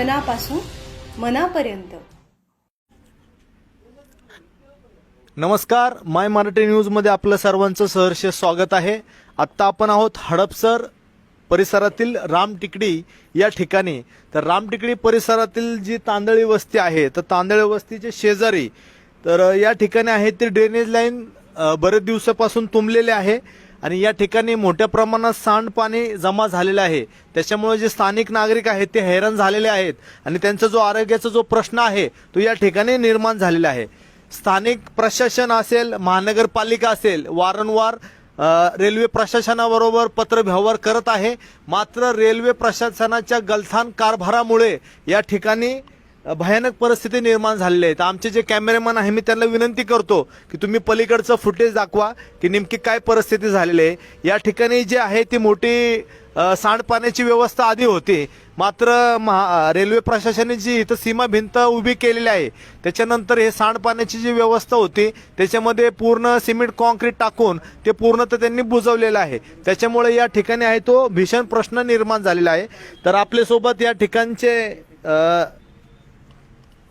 वचनापासून मनापर्यंत. नमस्कार माय मराठी न्यूजमध्ये आपलं सर्वांचं सहर्ष स्वागत आहे. आत्ता आपण आहोत हडपसर परिसरातील रामटिकडी या ठिकाणी. तर रामटिकडी परिसरातील जी तांदळी वस्ती आहे तर तांदळी वस्तीचे शेजारी तर या ठिकाणी आहे ते ड्रेनेज लाईन बरेच दिवसापासून तुंबलेले आहे. आणि या ठिकाणी मोठ्या प्रमाणात सांडपाणी जमा झालेलं आहे. त्याच्यामुळे जे स्थानिक नागरिक आहेत ते हैराण झालेले आहेत आणि त्यांचा जो आरोग्याचा जो प्रश्न आहे तो या ठिकाणी निर्माण झालेला आहे. स्थानिक प्रशासन असेल महानगरपालिका असेल वारंवार रेल्वे प्रशासनाबरोबर पत्र व्यवहार करत आहे. मात्र रेल्वे प्रशासनाच्या गलथान कारभारामुळे या ठिकाणी भयानक परिस्थिती निर्माण झालेली आहे. तर आमचे जे कॅमेरामॅन आहे मी त्यांना विनंती करतो की तुम्ही पलीकडचं फुटेज दाखवा की नेमकी काय परिस्थिती झालेली आहे. या ठिकाणी जे आहे ती मोठी सांडपाण्याची व्यवस्था आधी होती. मात्र महा रेल्वे प्रशासनाने जी इथं सीमा भिंत उभी केलेली आहे त्याच्यानंतर हे सांडपाण्याची जी व्यवस्था होती त्याच्यामध्ये पूर्ण सिमेंट कॉन्क्रीट टाकून ते पूर्ण तर त्यांनी बुजवलेलं आहे. त्याच्यामुळे या ठिकाणी आहे तो भीषण प्रश्न निर्माण झालेला आहे. तर आपल्यासोबत या ठिकाणचे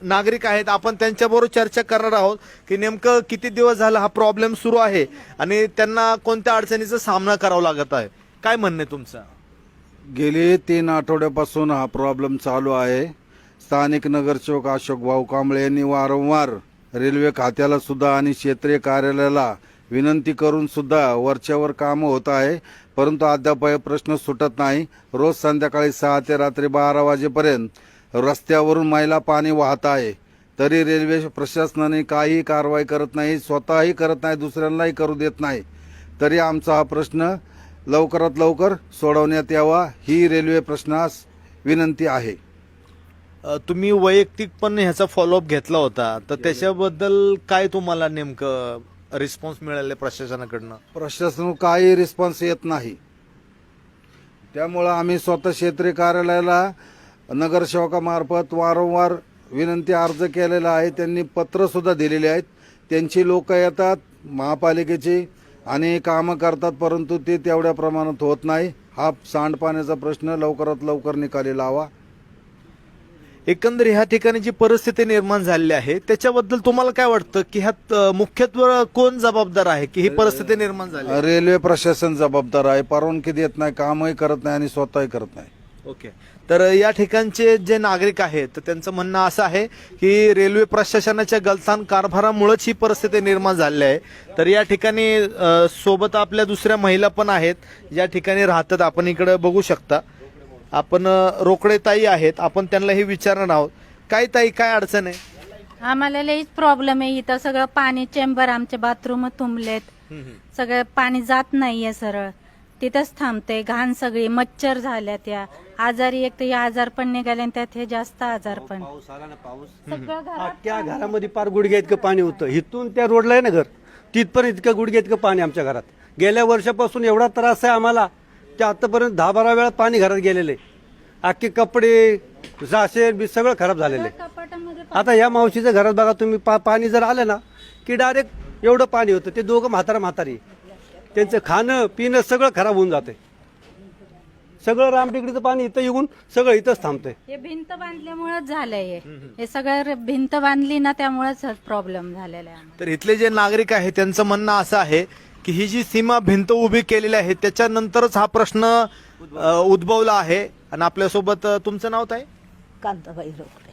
नागरिक आहेत आपण त्यांच्याबरोबर चर्चा करणार आहोत की नेमकं किती दिवस झाला हा प्रॉब्लेम सुरू आहे आणि त्यांना कोणत्या अडचणीचा सामना करावा लागत आहे? काय म्हणणं आहे तुमचं? गेले तीन आठवड्यापासून हा प्रॉब्लेम चालू आहे. स्थानिक नगरसेवक अशोक भाऊ कांबळे यांनी वारंवार रेल्वे खात्याला सुद्धा आणि क्षेत्रीय कार्यालयाला विनंती करून सुद्धा वरच्यावर कामं होत आहे. परंतु अद्याप हे प्रश्न सुटत नाही. रोज संध्याकाळी सहा ते रात्री बारा वाजेपर्यंत रस्त्यावरून मैला पाणी वाहत आहे. तरी रेल्वे प्रशासनाने काही कारवाई करत नाही स्वतःही करत नाही दुसऱ्यांनाही करू देत नाही. तरी आमचा हा प्रश्न लवकरात लवकर सोडवण्यात यावा ही रेल्वे प्रश्नास विनंती आहे. तुम्ही वैयक्तिक पण ह्याचा फॉलोअप घेतला होता. तर त्याच्याबद्दल काय तुम्हाला नेमकं रिस्पॉन्स मिळाले प्रशासनाकडनं? प्रशासन काही रिस्पॉन्स येत नाही. त्यामुळं आम्ही स्वतः क्षेत्रीय कार्यालयाला नगरसेवकामार्फत वारंवार विनंती अर्ज केलेला आहे. त्यांनी पत्र सुद्धा दिलेले आहेत. त्यांची लोक येतात महापालिकेची आणि कामं करतात परंतु ते तेवढ्या प्रमाणात होत नाही. हा सांडपाण्याचा प्रश्न लवकरात लवकर निकाली लावा. एकंदर ह्या ठिकाणी जी परिस्थिती निर्माण झालेली आहे त्याच्याबद्दल तुम्हाला काय वाटतं? की ह्यात मुख्यत्वे कोण जबाबदार आहे? की ही परिस्थिती निर्माण झाली? रेल्वे प्रशासन जबाबदार आहे. परवानगी देत नाही कामही करत नाही आणि स्वतःही करत नाही. ओके. तर या ठिकाणचे जे नागरिक आहेत तर त्यांचं म्हणणं असं आहे की रेल्वे प्रशासनाच्या गलथान कारभारामुळेच ही परिस्थिती निर्माण झाली आहे. तर या ठिकाणी सोबत आपल्या दुसऱ्या महिला पण आहेत. या ठिकाणी राहतात. आपण इकडे बघू शकता. आपण रोकडे ताई आहेत. आपण त्यांना हे विचारणार आहोत. काय ताई काय अडचण आहे? आम्हाला लईच प्रॉब्लेम आहे. इथं सगळं पाणी चेंबर आमचे बाथरूम तुंबलेत. सगळं पाणी जात नाहीये सरळ. तिथंच थांबते. घाण सगळी मच्छर झाल्या त्या. आजारी एक तर हे आजार पण निघाले आणि त्यात हे जास्त आजार पण. पाऊस आला ना पाऊस. सगळं घरात अख्ख्या घरामध्ये पार गुडघ्या इतकं पाणी होतं? इथून त्या रोडला आहे ना घर. तिथपर्यंत इतकं गुडघ्या इतकं पाणी आमच्या घरात? गेल्या वर्षापासून एवढा त्रास आहे आम्हाला ते आतापर्यंत दहा बारा वेळा पाणी घरात गेलेले अख्खे कपडे जाशे बी सगळं खराब झालेले कपाटामध्ये आता या मावशीच्या घरात बघा तुम्ही पा पाणी जर आलं ना की डायरेक्ट एवढं पाणी होतं. ते दोघं म्हातारा म्हातारी. त्यांचं खाणं पिणं सगळं खराब होऊन जाते सगळं रामटेकडीचं पाणी इथं येऊन सगळं इथंच थांबतंय. हे भिंत बांधल्यामुळेच झालंय हे. हे सगळं भिंत बांधली ना त्यामुळेच प्रॉब्लेम झालेला आहे आम्हाला. तर इथले जे नागरिक आहेत त्यांचं म्हणणं असं आहे की ही जी सीमा भिंत उभी केलेली आहे त्याच्यानंतरच हा प्रश्न अ, उद्भवला आहे. आणि आपल्यासोबत अ, तुमचं नाव काय कांताबाई रोकडे.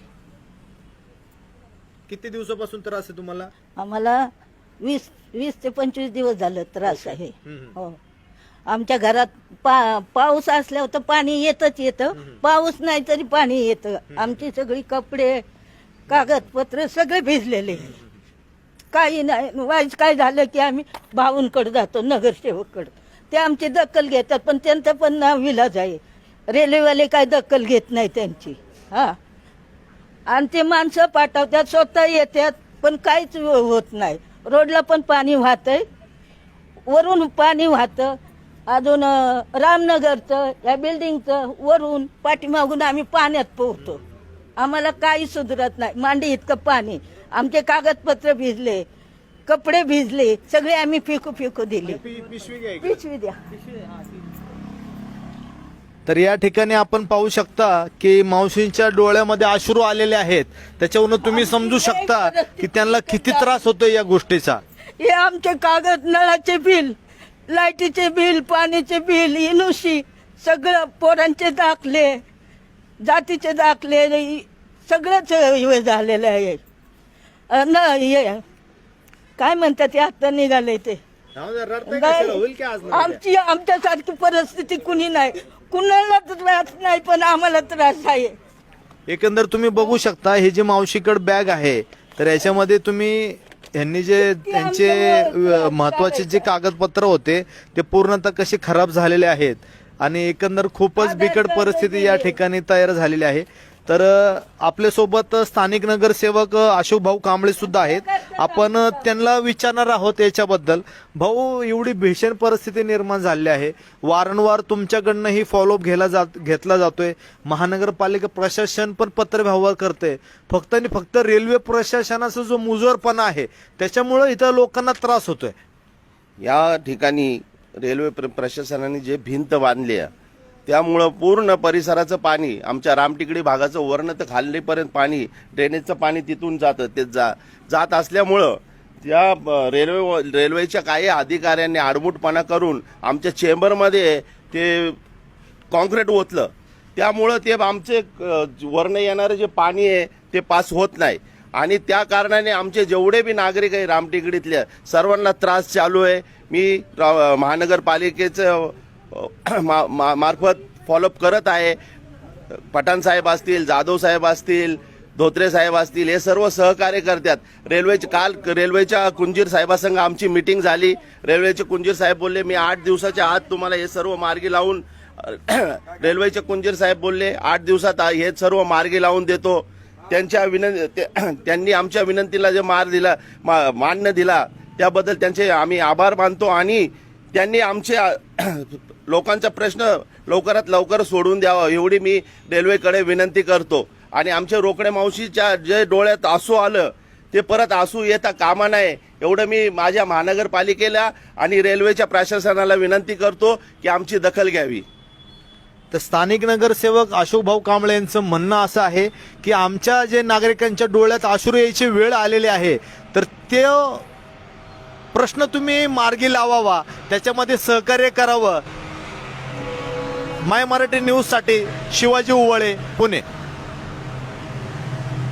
किती दिवसापासून त्रास आहे तुम्हाला? आम्हाला वीस वीस ते पंचवीस दिवस झालं त्रास आहे. हो. आमच्या घरात पा पाऊस असल्यावर तर पाणी येतच येतं. पाऊस नाही तरी पाणी येतं. आमची सगळी कपडे कागदपत्र सगळे भिजलेले. काही नाही. वाईट काय झालं की आम्ही भाऊंकडे जातो नगरसेवककडे. ते आमची दखल घेतात पण त्यांचं पण नाव विलाज आहे. रेल्वेवाले काय दखल घेत नाही त्यांची. हा. आणि ते माणसं पाठवतात स्वतः येतात पण काहीच होत नाही. रोडला पण पाणी वाहतंय. वरून पाणी वाहतं. अजून रामनगरचं या बिल्डिंगचं वरून पाठीमागून आम्ही पाण्यात पोहतो आम्हाला काही सुधरत नाही. मांडी इतकं पाणी. आमचे कागदपत्र भिजले कपडे भिजले सगळे आम्ही फेकू फेकू दिले पिशवी द्या. तर या ठिकाणी आपण पाहू शकता की मावशींच्या डोळ्यामध्ये अश्रू आलेले आहेत. त्याच्यावरून तुम्ही समजू शकता की त्यांना किती त्रास होतोय या गोष्टीचा. हे आमचे कागद नळाचे बिल लाईटीचे बिल पाणीचे बिल इनुशी सगळं पोरांचे दाखले जातीचे दाखले इ- सगळंच हे झालेलं आहे. अन हे काय म्हणतात ते आता निघाले ते. आमची आमच्यासारखी परिस्थिती कुणी नाही. कुणाला त्रास नाही पण आम्हाला त्रास आहे. एकंदर तुम्ही बघू शकता हे जे मावशीकड बॅग आहे तर याच्यामध्ये तुम्ही यांनी जे त्यांचे महत्त्वाचे जे कागदपत्र होते ते पूर्णतः कसे खराब झालेले आहेत. आणि एकंदर खूपच बिकट परिस्थिती या ठिकाणी तयार झालेली आहे. तर आपल्यासोबत स्थानिक नगरसेवक अशोक भाऊ कांबळे सुद्धा आहेत. आपण त्यांना विचारणार आहोत याच्याबद्दल. भाऊ एवढी भीषण परिस्थिती निर्माण झाली आहे. वारंवार तुमच्याकडनंही फॉलोअप घ्यायला जात घेतला जातोय. महानगरपालिका प्रशासन पण पत्रव्यवहार करते फक्त आणि फक्त रेल्वे प्रशासनाचा जो मुजोरपणा आहे त्याच्यामुळं इथं लोकांना त्रास होतोय. या ठिकाणी रेल्वे प्र प्रशासनाने जे भिंत बांधली आहे त्यामुळं पूर्ण परिसराचं पाणी आमच्या रामटिकडी भागाचं वर्ण तर खाल्लीपर्यंत पाणी ड्रेनेजचं पाणी तिथून जातं ते जा जात असल्यामुळं त्या रेल्वे रेल्वेच्या काही अधिकाऱ्यांनी आडमुटपणा करून आमच्या चेंबरमध्ये ते कॉन्क्रीट ओतलं. त्यामुळं ते आमचे वर्ण येणारे येणारं जे पाणी आहे ते पास होत नाही. आणि त्या कारणाने आमचे जेवढे बी नागरिक आहे रामटेकडीतल्या सर्वांना त्रास चालू आहे. मी महानगरपालिकेचं मा- मा- मार्फत फॉलोअप करत आहे. पठाण साहेब असतील जाधव साहेब असतील धोत्रे साहेब असतील हे सर्व सहकार्य करतात. रेल्वेचे काल रेल्वेच्या कुंजीर साहेबासंग आमची मिटिंग झाली. रेल्वेचे कुंजीर साहेब बोलले मी आठ दिवसाच्या आत तुम्हाला हे सर्व मार्गी लावून रेल्वेचे कुंजीर साहेब बोलले आठ दिवसात हे सर्व मार्गी लावून देतो. त्यांच्या विनंती त्यांनी आमच्या विनंतीला जे मार दिला मा- मान्य दिला त्याबद्दल त्यांचे आम्ही आभार मानतो आणि त्यांनी आमच्या लोकांचा प्रश्न लवकरात लवकर सोडून द्यावा एवढी मी रेल्वेकडे विनंती करतो. आणि आमच्या रोकडे मावशीच्या जे डोळ्यात आसू आलं ते परत आसू येता कामा नये एवढं मी माझ्या महानगरपालिकेला आणि रेल्वेच्या प्रशासनाला विनंती करतो की आमची दखल घ्यावी. तर स्थानिक नगरसेवक अशोक भाऊ कांबळे यांचं म्हणणं असं आहे की आमच्या जे नागरिकांच्या डोळ्यात अश्रू यायची वेळ आलेली आहे तर ते प्रश्न तुम्ही मार्गी लावावा त्याच्यामध्ये सहकार्य करावं. माय मराठी न्यूजसाठी शिवाजी उवळे पुणे.